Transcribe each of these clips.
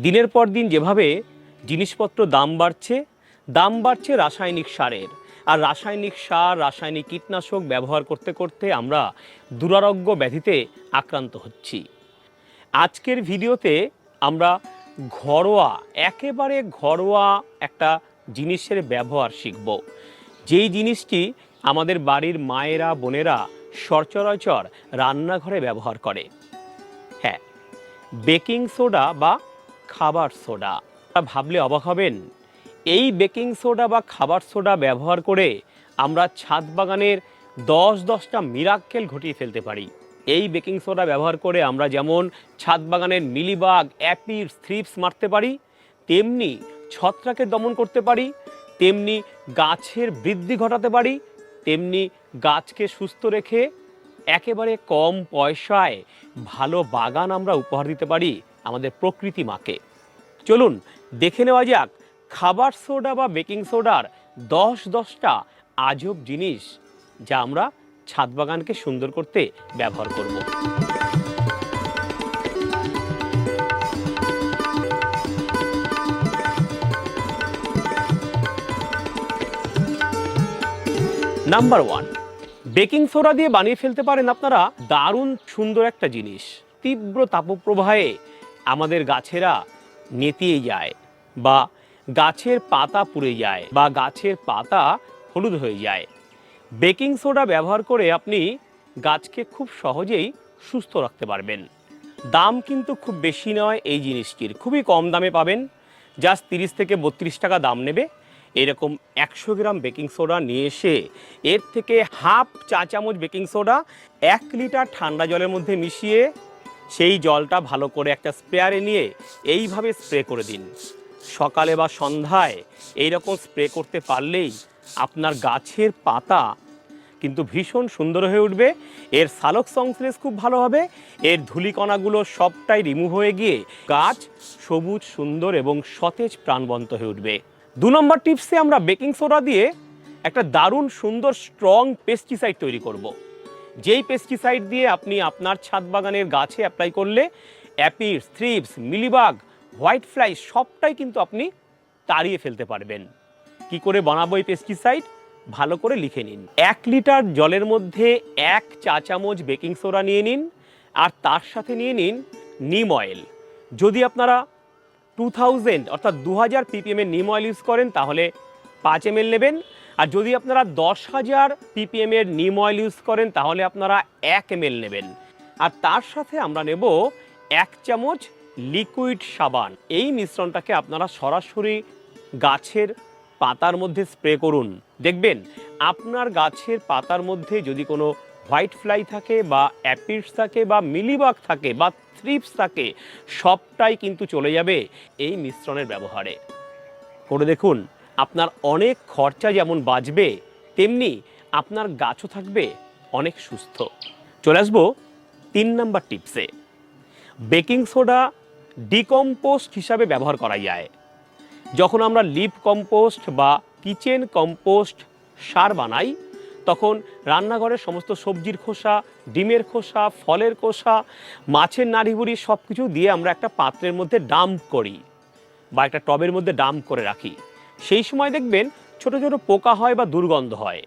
দিনের পর দিন যেভাবে জিনিসপত্র দাম বাড়ছে দাম বাড়ছে রাসায়নিক সারের। আর রাসায়নিক সার, রাসায়নিক কীটনাশক ব্যবহার করতে করতে আমরা দুরারোগ্য ব্যাধিতে আক্রান্ত হচ্ছি। আজকের ভিডিওতে আমরা ঘরোয়া, একেবারে ঘরোয়া একটা জিনিসের ব্যবহার শিখব। যেই জিনিসটি আমাদের বাড়ির মায়েরা, বোনেরা সচরাচর রান্নাঘরে ব্যবহার করে। হ্যাঁ বেকিং সোডা বা খাবার সোডা। ভাবলে অবাক হবেন, এই বেকিং সোডা বা খাবার সোডা ব্যবহার করে আমরা ছাদ বাগানের দশ দশটা মিরাক্কেল ঘটিয়ে ফেলতে পারি। এই বেকিং সোডা ব্যবহার করে আমরা যেমন ছাদ বাগানের মিলিবাগ অ্যাপিড থ্রিপস মারতে পারি, তেমনি ছত্রাকে দমন করতে পারি, তেমনি গাছের বৃদ্ধি ঘটাতে পারি, তেমনি গাছকে সুস্থ রেখে একেবারে কম পয়সায় ভালো বাগান আমরা উপহার দিতে পারি। আমাদের প্রকৃতি মাকে। চলুন, দেখে নেওয়া যাক, খাবার সোডা বা বেকিং সোডার দশ দশটা আজব জিনিস যা আমরা ছাদ বাগানকে সুন্দর করতে ব্যবহার করব। নাম্বার ওয়ান বেকিং সোডা দিয়ে বানিয়ে ফেলতে পারেন আপনারা দারুণ সুন্দর একটা জিনিস। তীব্র তাপপ্রবাহে আমাদের গাছেরা নেতিয়ে যায় বা গাছের পাতা পুড়ে যায় বা গাছের পাতা হলুদ হয়ে যায়। বেকিং সোডা ব্যবহার করে আপনি গাছকে খুব সহজেই সুস্থ রাখতে পারবেন। দাম কিন্তু খুব বেশি নয় এই জিনিসটির। খুবই কম দামে পাবেন। জাস্ট তিরিশ থেকে বত্রিশ টাকা দাম নেবে। এরকম একশো গ্রাম বেকিং সোডা নিয়ে এসে এর থেকে হাফ চা চামচ বেকিং সোডা এক লিটার ঠান্ডা জলের মধ্যে মিশিয়ে সেই জলটা ভালো করে একটা স্প্রেয়ারে নিয়ে এইভাবে স্প্রে করে দিন সকালে বা সন্ধ্যায় এইরকম স্প্রে করতে পারলেই আপনার গাছের পাতা কিন্তু ভীষণ সুন্দর হয়ে উঠবে, এর সালোক সংশ্লেষ খুব ভালো হবে, এর ধূলিকণাগুলো সবটাই রিমুভ হয়ে গিয়ে গাছ সবুজ, সুন্দর এবং সতেজ প্রাণবন্ত হয়ে উঠবে দু নম্বর টিপসে আমরা বেকিং সোডা দিয়ে একটা দারুণ সুন্দর স্ট্রং পেস্টিসাইড তৈরি করব। যেই পেস্টিসাইড দিয়ে আপনি আপনার ছাদ বাগানের গাছে অ্যাপ্লাই করলে aphids thrips mealybug white fly সবটাই কিন্তু আপনি তাড়িয়ে ফেলতে পারবেন। কি করে বানাবো এই পেস্টিসাইড ভালো করে লিখে নিন। এক লিটার জলের মধ্যে এক চা চামচ বেকিং সোডা নিয়ে নিন আর তার সাথে নিয়ে নিন নিম অয়েল যদি আপনারা টু থাউজেন্ড অর্থাৎ দু হাজার পিপিএম এর নিম অয়েল ইউজ করেন, তাহলে পাঁচ এম নেবেন। আর যদি আপনারা দশ হাজার পিপিএম এর নিম অয়েল ইউজ করেন, তাহলে আপনারা এক এম নেবেন। আর তার সাথে আমরা নেব এক চামচ লিকুইড সাবান। এই মিশ্রণটাকে আপনারা সরাসরি গাছের পাতার মধ্যে স্প্রে করুন। দেখবেন, আপনার গাছের পাতার মধ্যে যদি কোনো হোয়াইট ফ্লাই থাকে বা অ্যাপিডস থাকে বা মিলিবাগ থাকে বা থ্রিপস থাকে, সবটাই কিন্তু চলে যাবে এই মিশ্রণের ব্যবহারে। করে দেখুন। আপনার অনেক খরচা যেমন বাঁচবে, তেমনি আপনার গাছও থাকবে অনেক সুস্থ। চলে আসব তিন নাম্বার টিপসে। বেকিং সোডা ডিকম্পোস্ট হিসাবে ব্যবহার করা যায়। যখন আমরা লিপ কম্পোস্ট বা কিচেন কম্পোস্ট সার বানাই, তখন রান্নাঘরের সমস্ত সবজির খোসা, ডিমের খোসা, ফলের খোসা, মাছের নাড়িভুড়ি সব কিছু দিয়ে আমরা একটা পাত্রের মধ্যে ডাম্প করি বা একটা টবের মধ্যে ডাম্প করে রাখি। সেই সময় দেখবেন ছোট ছোট পোকা হয় বা দুর্গন্ধ হয়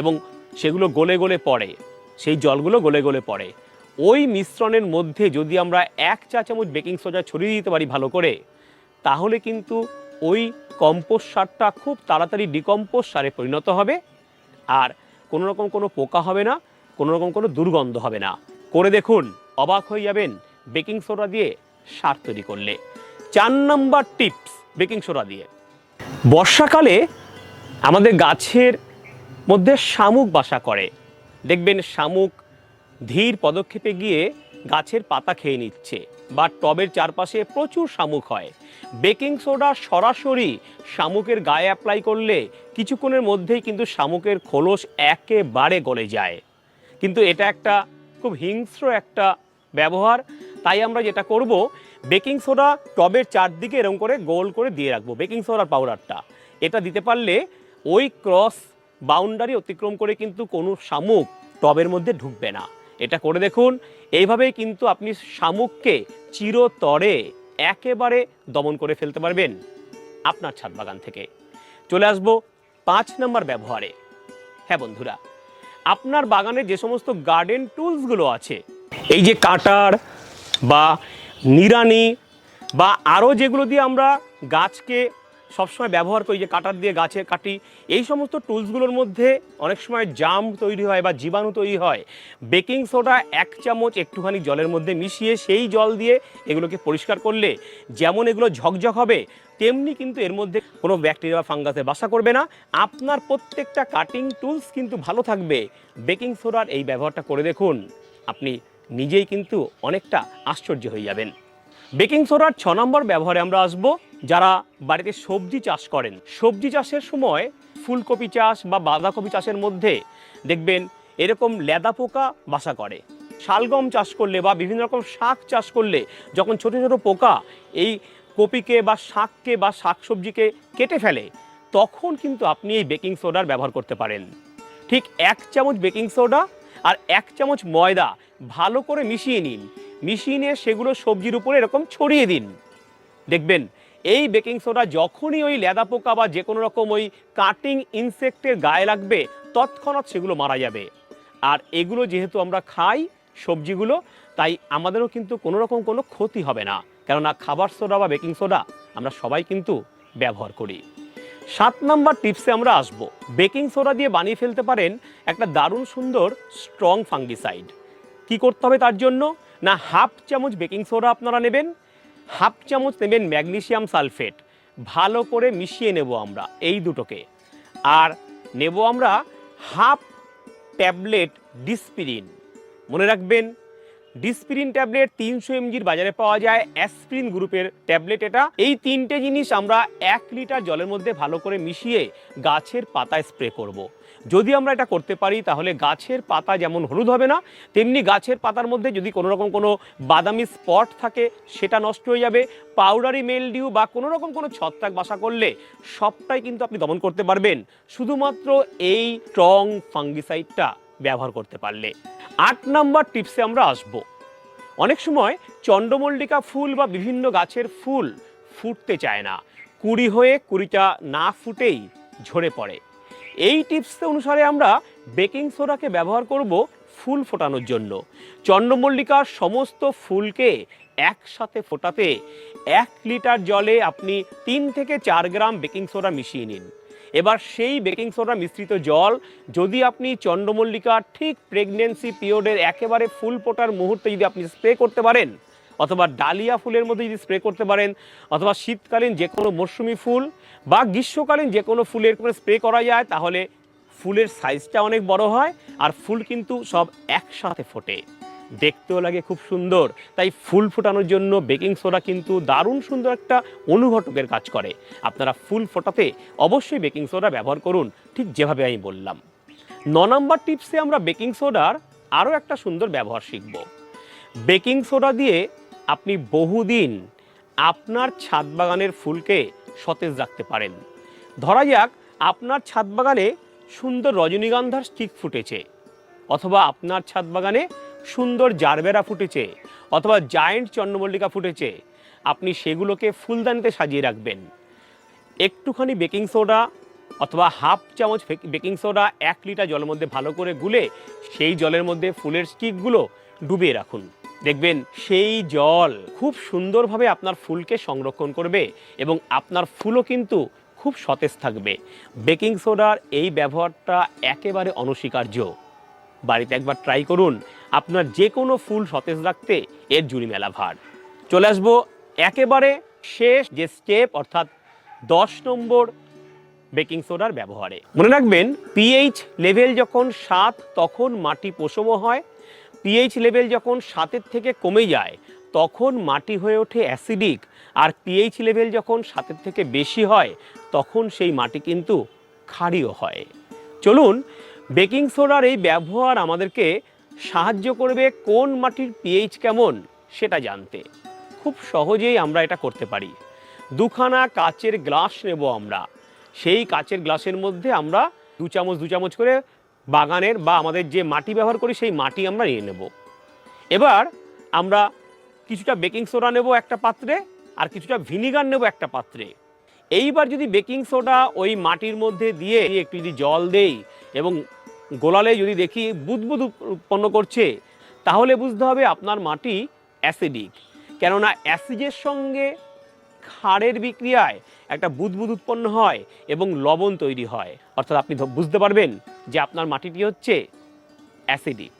এবং সেগুলো গলে গলে পড়ে, সেই জলগুলো গলে গলে পড়ে। ওই মিশ্রণের মধ্যে যদি আমরা এক চা চামচ বেকিং সোডা ছড়িয়ে দিতে পারি ভালো করে, তাহলে কিন্তু ওই কম্পোস্ট সারটা খুব তাড়াতাড়ি ডিকম্পোস্ট সারে পরিণত হবে আর কোনো রকম কোনো পোকা হবে না, কোনো রকম কোনো দুর্গন্ধ হবে না। করে দেখুন, অবাক হয়ে যাবেন বেকিং সোডা দিয়ে সার তৈরি করলে। চার নম্বর টিপস বেকিং সোডা দিয়ে। বর্ষাকালে আমাদের গাছের মধ্যে শামুক বাসা করে। দেখবেন শামুক ধীর পদক্ষেপে গিয়ে গাছের পাতা খেয়ে নিচ্ছে বা টবের চারপাশে প্রচুর শামুক হয়। বেকিং সোডা সরাসরি শামুকের গায়ে অ্যাপ্লাই করলে কিছুক্ষণের মধ্যেই কিন্তু শামুকের খোলস একেবারে গলে যায়। কিন্তু এটা একটা খুব হিংস্র একটা ব্যবহার, তাই আমরা যেটা করব, বেকিং সোডা টবের চারদিকে এরকম করে গোল করে দিয়ে রাখব, বেকিং সোডার পাউডারটা। এটা দিতে পারলে ওই ক্রস বাউন্ডারি অতিক্রম করে কিন্তু কোনো শামুক টবের মধ্যে ঢুকবে না। এটা করে দেখুন, এইভাবেই কিন্তু আপনি শামুককে চিরতরে একেবারে দমন করে ফেলতে পারবেন আপনার ছাদ বাগান থেকে। চলে আসব পাঁচ নম্বর ব্যবহারে। হ্যাঁ বন্ধুরা, আপনার বাগানে যে সমস্ত গার্ডেন টুলসগুলো আছে এই যে কাটার বা নিড়ানি বা আরও যেগুলো দিয়ে আমরা গাছকে সবসময় ব্যবহার করি যে কাটার দিয়ে গাছে কাটি এই সমস্ত টুলসগুলোর মধ্যে অনেক সময় জাম তৈরি হয় বা জীবাণু তৈরি হয়। বেকিং সোডা এক চামচ একটুখানি জলের মধ্যে মিশিয়ে সেই জল দিয়ে এগুলোকে পরিষ্কার করলে যেমন এগুলো ঝকঝক হবে, তেমনি কিন্তু এর মধ্যে কোনো ব্যাকটেরিয়া বা ফাঙ্গাসে বাসা করবে না। আপনার প্রত্যেকটা কাটিং টুলস কিন্তু ভালো থাকবে। বেকিং সোডার এই ব্যবহারটা করে দেখুন। আপনি নিজেই কিন্তু অনেকটা আশ্চর্য হয়ে যাবেন। বেকিং সোডার ছ নম্বর ব্যবহারে আমরা আসব, যারা বাড়িতে সবজি চাষ করেন। সবজি চাষের সময় ফুলকপি চাষ বা বাঁধাকপি চাষের মধ্যে দেখবেন এরকম লেদা পোকা বাসা করে। শালগম চাষ করলে বা বিভিন্ন রকম শাক চাষ করলে যখন ছোট ছোট পোকা এই কপিকে বা শাককে বা শাকসবজিকে কেটে ফেলে, তখন কিন্তু আপনি এই বেকিং সোডার ব্যবহার করতে পারেন। ঠিক এক চামচ বেকিং সোডা আর এক চামচ ময়দা ভালো করে মিশিয়ে নিন। মিশিয়ে নিয়ে সেগুলো সবজির উপরে এরকম ছড়িয়ে দিন। দেখবেন, এই বেকিং সোডা যখনই ওই লেদা পোকা বা যে কোনো রকম ওই কাটিং ইনসেক্টের গায়ে লাগবে, তৎক্ষণাৎ সেগুলো মারা যাবে। আর এগুলো যেহেতু আমরা খাই সবজিগুলো, তাই আমাদেরও কিন্তু কোনো রকম কোনো ক্ষতি হবে না। কেননা খাবার সোডা বা বেকিং সোডা আমরা সবাই কিন্তু ব্যবহার করি। সাত নাম্বার টিপসে আমরা আসব। বেকিং সোডা দিয়ে বানিয়ে ফেলতে পারেন একটা দারুণ সুন্দর স্ট্রং ফাঙ্গিসাইড। কি করতে হবে তার জন্য? না, হাফ চামচ বেকিং সোডা আপনারা নেবেন, হাফ চামচ নেবেন ম্যাগনেশিয়াম সালফেট। ভালো করে মিশিয়ে নেব আমরা এই দুটোকে। আর নেব আমরা হাফ ট্যাবলেট ডিসপিরিন। মনে রাখবেন, ডিসপিরিন ট্যাবলেট তিনশো এমজির বাজারে পাওয়া যায়, অ্যাসপিরিন গ্রুপের ট্যাবলেট এটা। এই তিনটে জিনিস আমরা এক লিটার জলের মধ্যে ভালো করে মিশিয়ে গাছের পাতায় স্প্রে করব। যদি আমরা এটা করতে পারি, তাহলে গাছের পাতা যেমন হলুদ হবে না, তেমনি গাছের পাতার মধ্যে যদি কোনো রকম কোনো বাদামি স্পট থাকে, সেটা নষ্ট হয়ে যাবে। পাউডারি মেলডিউ বা কোনো রকম কোনো ছত্রাক বাসা করলে সবটাই কিন্তু আপনি দমন করতে পারবেন। শুধুমাত্র এই স্ট্রং ফাঙ্গিসাইডটা ব্যবহার করতে পারলে। আট নাম্বার টিপসে আমরা আসব। অনেক সময় চন্দ্রমল্লিকা ফুল বা বিভিন্ন গাছের ফুল ফুটতে চায় না। কুড়ি হয়ে কুড়িটা না ফুটেই ঝরে পড়ে। এই টিপস অনুসারে আমরা বেকিং সোডাকে ব্যবহার করব ফুল ফোটানোর জন্য। চন্দ্রমল্লিকার সমস্ত ফুলকে একসাথে ফোটাতে এক লিটার জলে আপনি তিন থেকে চার গ্রাম বেকিং সোডা মিশিয়ে নিন। এবার সেই বেকিং সোডা মিশ্রিত জল যদি আপনি চন্দ্রমল্লিকার ঠিক প্রেগনেন্সি পিরিয়ডের একেবারে ফুল ফোটার মুহূর্তে যদি আপনি স্প্রে করতে পারেন অথবা ডালিয়া ফুলের মধ্যে যদি স্প্রে করতে পারেন, অথবা শীতকালীন যে কোনো মরশুমি ফুল বা গ্রীষ্মকালীন যে কোনো ফুলের করে স্প্রে করা যায়, তাহলে ফুলের সাইজটা অনেক বড় হয় আর ফুল কিন্তু সব একসাথে ফোটে। দেখতেও লাগে খুব সুন্দর। তাই ফুল ফোটানোর জন্য বেকিং সোডা কিন্তু দারুণ সুন্দর একটা অনুঘটকের কাজ করে। আপনারা ফুল ফোটাতে অবশ্যই বেকিং সোডা ব্যবহার করুন, ঠিক যেভাবে আমি বললাম। ন নম্বর টিপসে আমরা বেকিং সোডার আরও একটা সুন্দর ব্যবহার শিখব। বেকিং সোডা দিয়ে আপনি বহুদিন আপনার ছাদ বাগানের ফুলকে সতেজ রাখতে পারেন। ধরা যাক, আপনার ছাদ বাগানে সুন্দর রজনীগন্ধার স্টিক ফুটেছে, অথবা আপনার ছাদ বাগানে সুন্দর জারবেরা ফুটেছে, অথবা জায়েন্ট চন্দ্রমল্লিকা ফুটেছে। আপনি সেগুলোকে ফুলদানিতে সাজিয়ে রাখবেন। একটুখানি বেকিং সোডা অথবা হাফ চামচ বেকিং সোডা এক লিটার জলের মধ্যে ভালো করে গুলে সেই জলের মধ্যে ফুলের স্টিকগুলো ডুবিয়ে রাখুন। দেখবেন সেই জল খুব সুন্দরভাবে আপনার ফুলকে সংরক্ষণ করবে এবং আপনার ফুলও কিন্তু খুব সতেজ থাকবে। বেকিং সোডার এই ব্যবহারটা একেবারে অনস্বীকার্য। বাড়িতে একবার ট্রাই করুন, আপনার যে কোনো ফুল সতেজ রাখতে এর জুড়ি মেলা ভার। চলে আসব একেবারে শেষ যে স্টেপ, অর্থাৎ দশ নম্বর বেকিং সোডার ব্যবহারে। মনে রাখবেন পিএইচ লেভেল যখন সাত, তখন মাটি পোষম হয় পিএইচ লেভেল যখন সাতের থেকে কমে যায়, তখন মাটি হয়ে ওঠে অ্যাসিডিক আর পিএইচ লেভেল যখন সাতের থেকে বেশি হয়, তখন সেই মাটি কিন্তু ক্ষারীয় হয়। চলুন বেকিং সোডার এই ব্যবহার আমাদেরকে সাহায্য করবে কোন মাটির পিএইচ কেমন, সেটা জানতে। খুব সহজেই আমরা এটা করতে পারি। দুখানা কাচের গ্লাস নেব আমরা। সেই কাচের গ্লাসের মধ্যে আমরা দু চামচ দু চামচ করে বাগানের বা আমাদের যে মাটি ব্যবহার করি, সেই মাটি আমরা নিয়ে নেব। এবার আমরা কিছুটা বেকিং সোডা নেব একটা পাত্রে আর কিছুটা ভিনিগার নেব একটা পাত্রে। এইবার যদি বেকিং সোডা ওই মাটির মধ্যে দিয়ে একটু যদি জল দেই এবং গোলালে যদি দেখি বুদবুদ উৎপন্ন করছে, তাহলে বুঝতে হবে আপনার মাটি অ্যাসিডিক। কেননা অ্যাসিডের সঙ্গে ক্ষারের বিক্রিয়ায় একটা বুদবুদ উৎপন্ন হয় এবং লবণ তৈরি হয়। অর্থাৎ আপনি বুঝতে পারবেন যে আপনার মাটিটি হচ্ছে অ্যাসিডিক।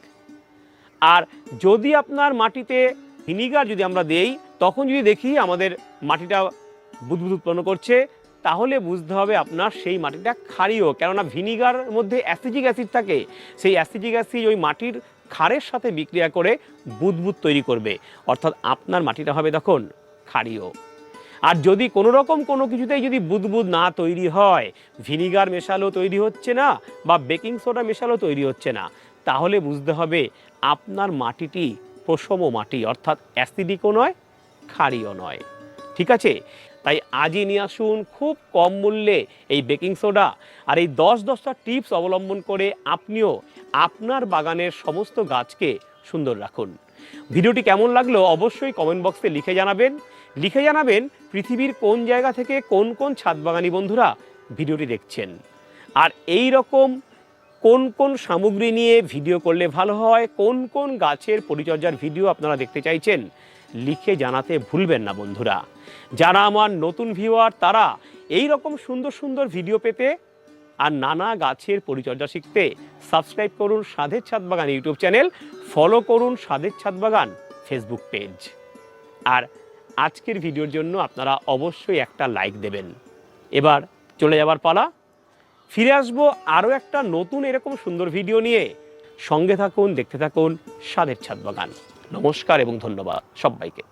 আর যদি আপনার মাটিতে ভিনিগার যদি আমরা দেই, তখন যদি দেখি আমাদের মাটিটা বুদবুদ উৎপন্ন করছে, তাহলে বুঝতে হবে আপনার সেই মাটিটা ক্ষারীয়। কেননা ভিনিগার মধ্যে অ্যাসিডিক অ্যাসিড থাকে। সেই অ্যাসিডিক অ্যাসিড ওই মাটির ক্ষারের সাথে বিক্রিয়া করে বুদবুদ তৈরি করবে। অর্থাৎ আপনার মাটিটা হবে তখন ক্ষারীয়। আর যদি কোনো রকম কোনো কিছুতেই যদি বুদবুদ না তৈরি হয়, ভিনিগার মেশালো তৈরি হচ্ছে না বা বেকিং সোডা মেশালো তৈরি হচ্ছে না, তাহলে বুঝতে হবে আপনার মাটিটি প্রসম মাটি, অর্থাৎ অ্যাসিডিকও নয়, ক্ষারীয় নয়। ঠিক আছে? তাই আজই নিয়ে আসুন খুব কম মূল্যে এই বেকিং সোডা আর এই দশ দশটা টিপস অবলম্বন করে আপনিও আপনার বাগানের সমস্ত গাছকে সুন্দর রাখুন। ভিডিওটি কেমন লাগল অবশ্যই কমেন্ট বক্সে লিখে জানাবেন। লিখে জানাবেন পৃথিবীর কোন জায়গা থেকে কোন কোন ছাদ বাগানি বন্ধুরা ভিডিওটি দেখছেন। আর এই রকম কোন কোন সামগ্রী নিয়ে ভিডিও করলে ভালো হয়, কোন কোন গাছের পরিচর্যার ভিডিও আপনারা দেখতে চাইছেন, লিখে জানাতে ভুলবেন না বন্ধুরা। যারা আমার নতুন ভিউয়ার, তারা এই রকম সুন্দর সুন্দর ভিডিও পেতে আর নানা গাছের পরিচর্যা শিখতে সাবস্ক্রাইব করুন সাধের ছাদ বাগান ইউটিউব চ্যানেল, ফলো করুন সাধের ছাদ বাগান ফেসবুক পেজ। আর আজকের ভিডিওর জন্য আপনারা অবশ্যই একটা লাইক দেবেন। এবার চলে যাবার পালা। ফিরে আসব আরও একটা নতুন এরকম সুন্দর ভিডিও নিয়ে। সঙ্গে থাকুন, দেখতে থাকুন, স্বাদের ছাদ বাগান। নমস্কার এবং ধন্যবাদ সবাইকে।